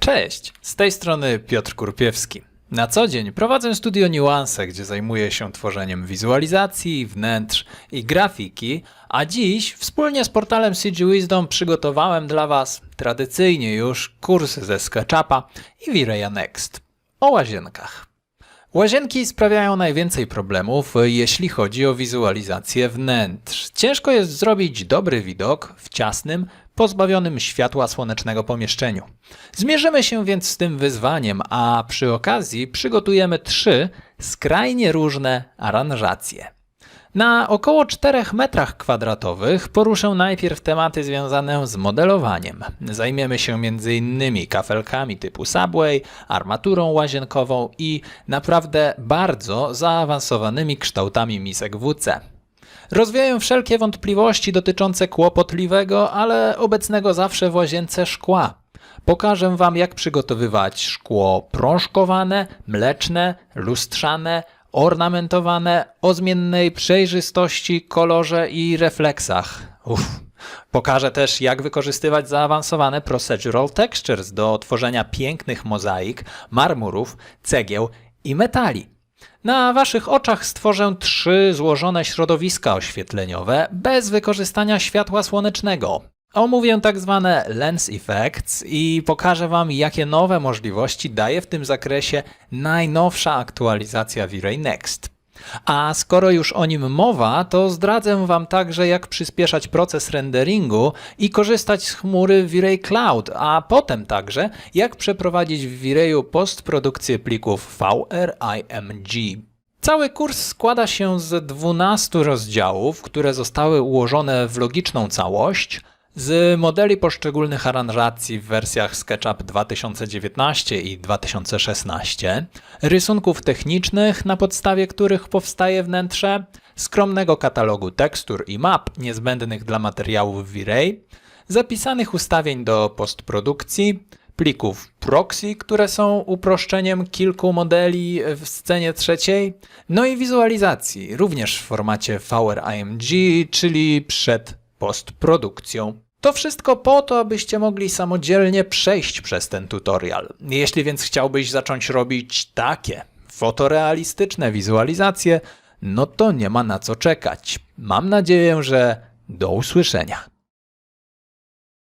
Cześć, z tej strony Piotr Kurpiewski. Na co dzień prowadzę studio Niuanse, gdzie zajmuję się tworzeniem wizualizacji, wnętrz i grafiki, a dziś wspólnie z portalem CG Wisdom przygotowałem dla Was tradycyjnie już kurs ze SketchUpa i V-Raya Next o łazienkach. Łazienki sprawiają najwięcej problemów, jeśli chodzi o wizualizację wnętrz. Ciężko jest zrobić dobry widok w ciasnym, pozbawionym światła słonecznego pomieszczeniu. Zmierzymy się więc z tym wyzwaniem, a przy okazji przygotujemy trzy skrajnie różne aranżacje. Na około 4 metrach kwadratowych poruszę najpierw tematy związane z modelowaniem. Zajmiemy się m.in. kafelkami typu Subway, armaturą łazienkową i naprawdę bardzo zaawansowanymi kształtami misek WC. Rozwieję wszelkie wątpliwości dotyczące kłopotliwego, ale obecnego zawsze w łazience szkła. Pokażę Wam, jak przygotowywać szkło prążkowane, mleczne, lustrzane, ornamentowane, o zmiennej przejrzystości, kolorze i refleksach. Uff. Pokażę też, jak wykorzystywać zaawansowane procedural textures do tworzenia pięknych mozaik, marmurów, cegieł i metali. Na Waszych oczach stworzę trzy złożone środowiska oświetleniowe bez wykorzystania światła słonecznego. Omówię tak zwane lens effects i pokażę Wam, jakie nowe możliwości daje w tym zakresie najnowsza aktualizacja V-Ray Next. A skoro już o nim mowa, to zdradzę Wam także, jak przyspieszać proces renderingu i korzystać z chmury V-Ray Cloud, a potem także, jak przeprowadzić w V-Rayu postprodukcję plików VRIMG. Cały kurs składa się z 12 rozdziałów, które zostały ułożone w logiczną całość, z modeli poszczególnych aranżacji w wersjach SketchUp 2019 i 2016, rysunków technicznych, na podstawie których powstaje wnętrze, skromnego katalogu tekstur i map niezbędnych dla materiałów V-Ray, zapisanych ustawień do postprodukcji, plików proxy, które są uproszczeniem kilku modeli w scenie trzeciej, no i wizualizacji, również w formacie VRIMG, czyli przed postprodukcją. To wszystko po to, abyście mogli samodzielnie przejść przez ten tutorial. Jeśli więc chciałbyś zacząć robić takie fotorealistyczne wizualizacje, no to nie ma na co czekać. Mam nadzieję, że do usłyszenia.